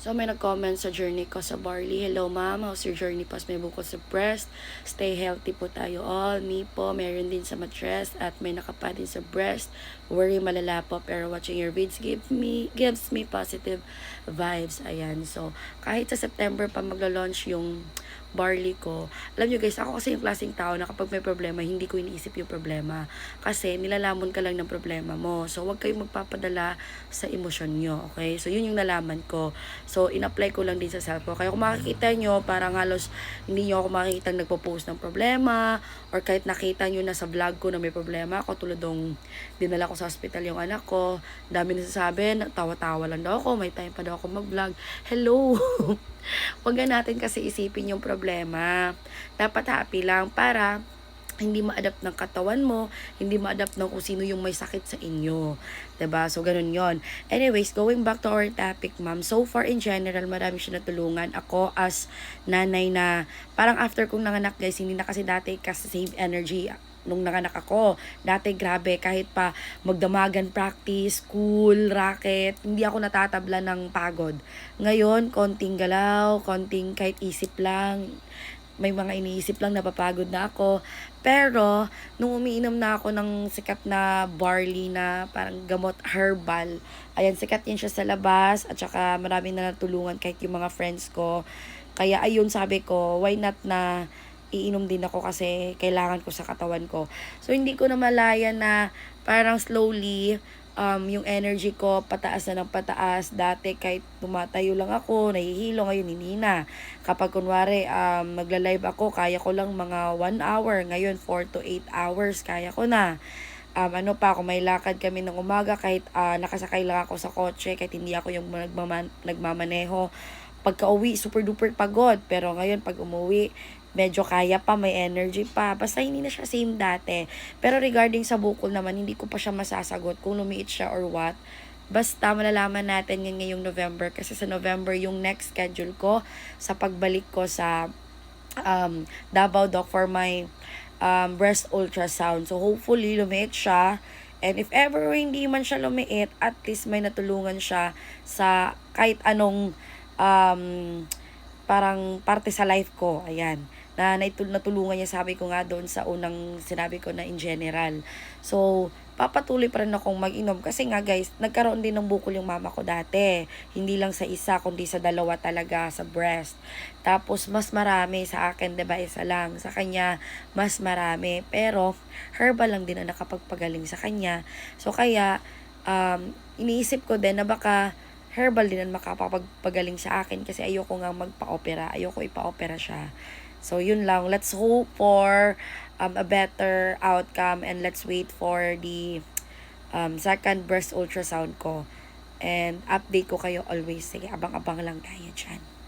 So, may nag-comment sa journey ko sa Barley. Hello, ma'am. How's your journey pas may bukod sa breast? Stay healthy po tayo all. Me po, meron din sa mattress at may nakapa din sa breast. Worry malala po, pero watching your vids give me, gives me positive vibes. Ayan. So, kahit sa September pa magla-launch yung barley ko. Alam nyo guys, ako kasi yung klaseng tao na kapag may problema, hindi ko iniisip yung problema. Kasi nilalamon ka lang ng problema mo. So, huwag kayong magpapadala sa emosyon nyo. Okay? So, yun yung nalaman ko. So, in-apply ko lang din sa self ko. Kaya kung makikita nyo, parang halos hindi nyo ako makikita nagpo-post ng problema or kahit nakita nyo na sa vlog ko na may problema ako, tulad ng dinala ko sa hospital yung anak ko, dami nasasabi, tawa-tawa lang daw ako, may time pa daw ako mag-vlog. Hello! Huwag na natin kasi isipin yung problema. Dapat happy lang para hindi ma-adapt ng katawan mo, hindi ma-adapt ng kung sino yung may sakit sa inyo. ba So, ganun yon Anyways, going back to our topic, ma'am. So far, in general, marami siya natulungan. Ako, as nanay na, parang after kong nanganak, guys, hindi na kasi dati kasi same energy nung nanganak ako. Dati grabe, kahit pa magdamagan practice, school, racket, hindi ako natatabla ng pagod. Ngayon, konting galaw, konting kahit isip lang, may mga iniisip lang napapagod na ako. Pero, nung umiinom na ako ng sikat na barley na parang gamot herbal, ayan, sikat yun siya sa labas, at saka maraming na natulungan kahit yung mga friends ko. Kaya ayun, sabi ko, why not na iinom din ako kasi kailangan ko sa katawan ko. So, hindi ko na malaya na parang slowly, um, yung energy ko pataas na ng pataas. Dati kahit tumatayo lang ako, nahihilo, ngayon hindi na. Kapag kunwari um, magla-live ako, kaya ko lang mga 1 hour. Ngayon 4 to 8 hours, kaya ko na. Um, ano pa, kung may lakad kami ng umaga, kahit uh, nakasakay lang ako sa kotse, kahit hindi ako yung nagmaman, nagmamaneho, pagka uwi, super duper pagod. Pero ngayon, pag umuwi, medyo kaya pa, may energy pa. Basta hindi na siya same dati. Pero regarding sa bukol naman, hindi ko pa siya masasagot kung lumiit siya or what. Basta malalaman natin yan ngayong November kasi sa November yung next schedule ko sa pagbalik ko sa um, Davao Doc for my um, breast ultrasound. So hopefully lumiit siya. And if ever hindi man siya lumiit, at least may natulungan siya sa kahit anong um, parang parte sa life ko. Ayan na natulungan niya sabi ko nga doon sa unang sinabi ko na in general. So, papatuloy pa rin akong mag-inom kasi nga guys, nagkaroon din ng bukol yung mama ko dati. Hindi lang sa isa, kundi sa dalawa talaga sa breast. Tapos, mas marami sa akin, 'di ba isa lang. Sa kanya, mas marami. Pero, herbal lang din ang nakapagpagaling sa kanya. So, kaya, um, iniisip ko din na baka herbal din ang makapagpagaling sa akin kasi ayoko nga magpa-opera. Ayoko ipa-opera siya. So, yun lang. Let's hope for um, a better outcome and let's wait for the um, second breast ultrasound ko. And update ko kayo always. Sige, abang-abang lang tayo dyan.